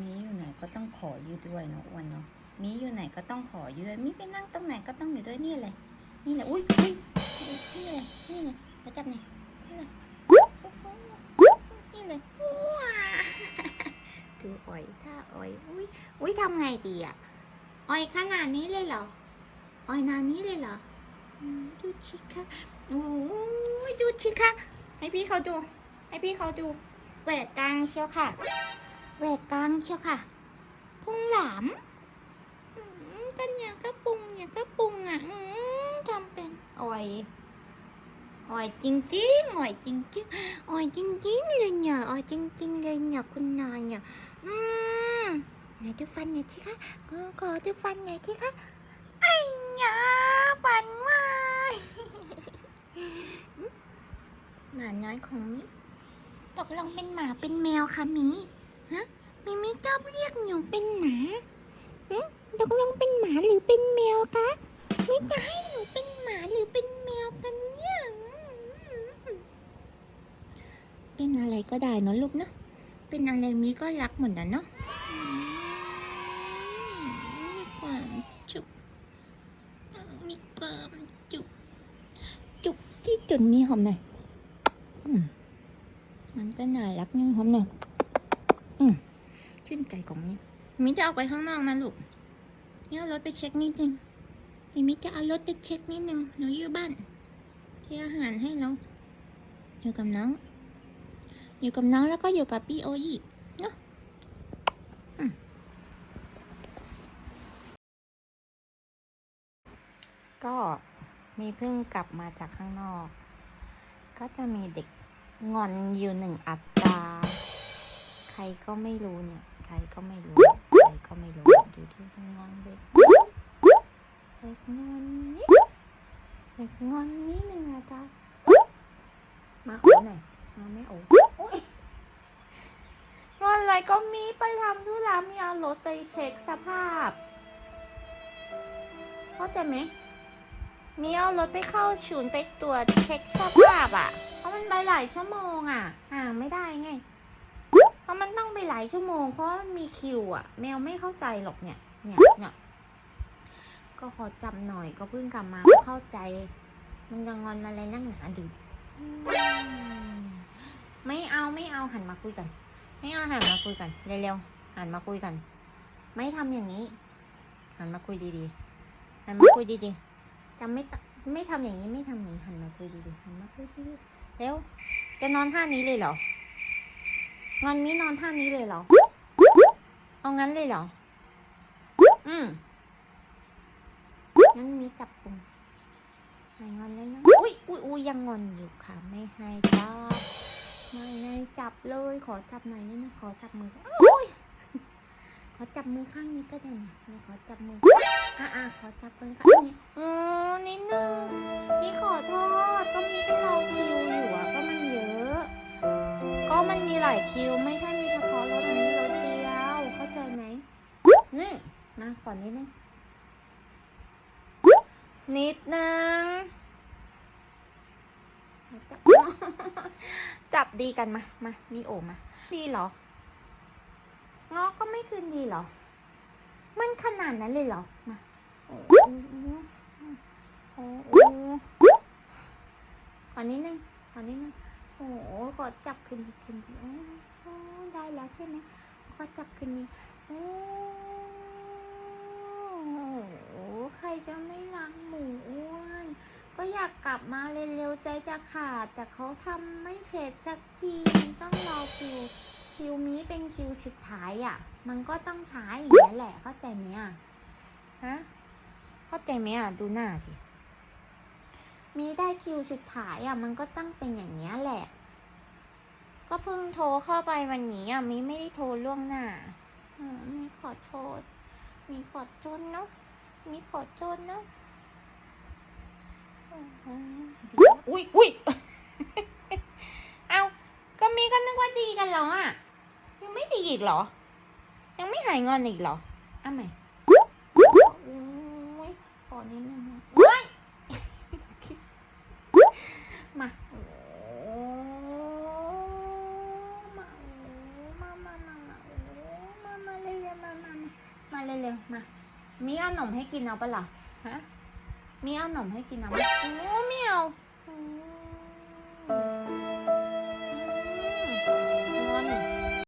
มีอยู่ไหนก็ต้องขออยู่ด้วยเนาะอ้วันเนาะมีอยู่ไหนก็ต้องขออยู่ด้วยมีไปนั่งตรงไหนก็ต้องอยู่ด้วยนี่เลยนี่เลยอุ้ยอุ้ยนี่เลยนี่เลยมาจับนี่นี่เลยนี่เลยว้าดูอ่อยถ้าอ่อยอุ้ยอุ้ยทำไงดีอะอ่อยขนาดนี้เลยเหรออ่อยนานนี้เลยเหรอดูชิคะโอ้ยดูชิคะให้พี่เขาดู ให้พี่เขาดูแหวกกลางเชียวค่ะ แหวกกลางเชียวค่ะ พุงหลามอืมเป็นอย่างกระปุงอย่างกระปุงอะอืมทำเป็นอ่อยอ่อยจริงๆอ่อยจริงๆอ่อยจริงๆเลยเนี่ยอ่อยจริงๆเลยเนี่ยคุณนายเนี่ยอืมไหนดูฟันไหน่อยสิคะขอขอดูฟันไหน่อยสิคะไอ้ยาฟันวาหมาน้อยของมิตกลงเป็นหมาเป็นแมวค่ะมิ ฮะมิมิชอบเรียกหนูเป็นหมาหึตกลงเป็นหมาหรือเป็นแมวคะมิจะให้หนูเป็นหมาหรือเป็นแมวกันเนี่ยเป็นอะไรก็ได้เนอะลูกเนาะเป็นอะไรมีก็รักเหมือนกันเนาะมีความจุกมีความจุกจุกที่จุดมีหอมหน่อยมมันก็น่ารักนี่หอมหน่อย อืมชื่นใจของมิมิจะออกไปข้างนอกนะลูกเนี่ยเอารถไปเช็คนิดนึงมิมิจะเอารถไปเช็คนิดนึงหนูอยู่บ้านเที่อาหารให้เราอยู่กับน้อง อยู่กับน้องแล้วก็อยู่กับพี่โออีเนาะอืมก็มีเพิ่งกลับมาจากข้างนอก ก็จะมีเด็กงอนอยู่หนึ่งอัตรา ใครก็ไม่รู้เนี่ย ใครก็ไม่รู้ ใครก็ไม่รู้ดูดูงอนเด็กเด็กงอนนิดเด็กงอนนิดหนึ่งอัตรามาโอ้หน่อยมาไม่โอ้งอนอะไรก็มีไปทำธุระมีเอารถไปเช็คสภาพเข้าใจไหมมีเอารถไปเข้าศูนย์ไปตรวจเช็คสภาพอะ เพราะมันไปหลายชั่วโมงอะห่างไม่ได้ไง เพราะมันต้องไปหลายชั่วโมง เพราะมันมีคิวอะแมวไม่เข้าใจหรอกเนี่ย เนี่ยเนี่ยก็ขอจำหน่อยก็เพิ่งกลับมาเข้าใจ มันจะงอนอะไรนั่งหนาดูอืมไม่เอาไม่เอาหันมาคุยกัน ไม่เอาหันมาคุยกันเร็วๆหันมาคุยกัน ไม่ทำอย่างนี้ หันมาคุยดีๆหันมาคุยดีๆจะไม่ตไม่ทำอย่างนี้ไม่ทำอย่างนี้หันมาคุยดีๆหันมาคุยดีๆเร็วจะนอนท่านี้เลยเหรอ งอนมีนอนท่านี้เลยเหรอ เอางั้นเลยเหรอ อืมงั้นมีจับปุ่มหายงอนเลยนะ อุ้ยอุ้ยอุ้ยยังงอนอยู่ค่ะ ไม่ให้จับ ไม่ให้จับเลย ขอจับหน่อยนี่นะ ขอจับมือโอ้ยขอจับมือข้างนี้ก็ได้นะไม่ขอจับมือ อะอะขอจับมือข้างนี้อ๋อนิดนึง พี่ขอโทษ ก็มีที่เราคิวอยู่อะ มันมีหลายคิว ไม่ใช่มีเฉพาะรถนี้รถเดียว เข้าใจไหมนี่มาก่อนนิดนึง นิดนึงจับจับดีกันมา มา มีโอมา ดีเหรอ งอก็ไม่คืนดีเหรอ มันขนาดนั้นเลยเหรอ มาอ้โหโอ้โหขอนิดนึงขอนิดนึง โอ้โหขอจับคืนดีคืนดีโอ้โหได้แล้วใช่ไหมขอจับคืนดีโอ้โหใครจะไม่รักหมูอ้วนก็อยากกลับมาเร็วๆใจจะขาด แต่เขาทำไม่เสร็จสักทีต้องรอคิวคิวนี้เป็นคิวสุดท้ายอะ มันก็ต้องใช้อย่างนี้แหละเข้าใจไหมอะฮะเข้าใจไหมอะดูหน้าสิ มีได้คิวสุดท้ายอะมันก็ต้องเป็นอย่างนี้ยแหละ ก็เพิ่งโทรเข้าไปวันนี้อะมีไม่ได้โทรล่วงหน้าอืมมีขอโทษ มีขอโทษเนาะ มีขอโทษเนาะอือหืออุ้ยอุ้ยเอาก็มีก็นึกว่าดีกันแล้วอะ ยังไม่ดีอีกเหรอ ยังไม่หายงอนอีกเหรอเอาใหม่โอ้ยขอนิดนึงนะโอ้ย มาโอ้มาโอ้มามามามาโอ้มามา เร็วๆมา มีเอาหนมให้กินเอาปะล่ะฮะมีเอาหนมให้กินเอาไหมโอ้เมียว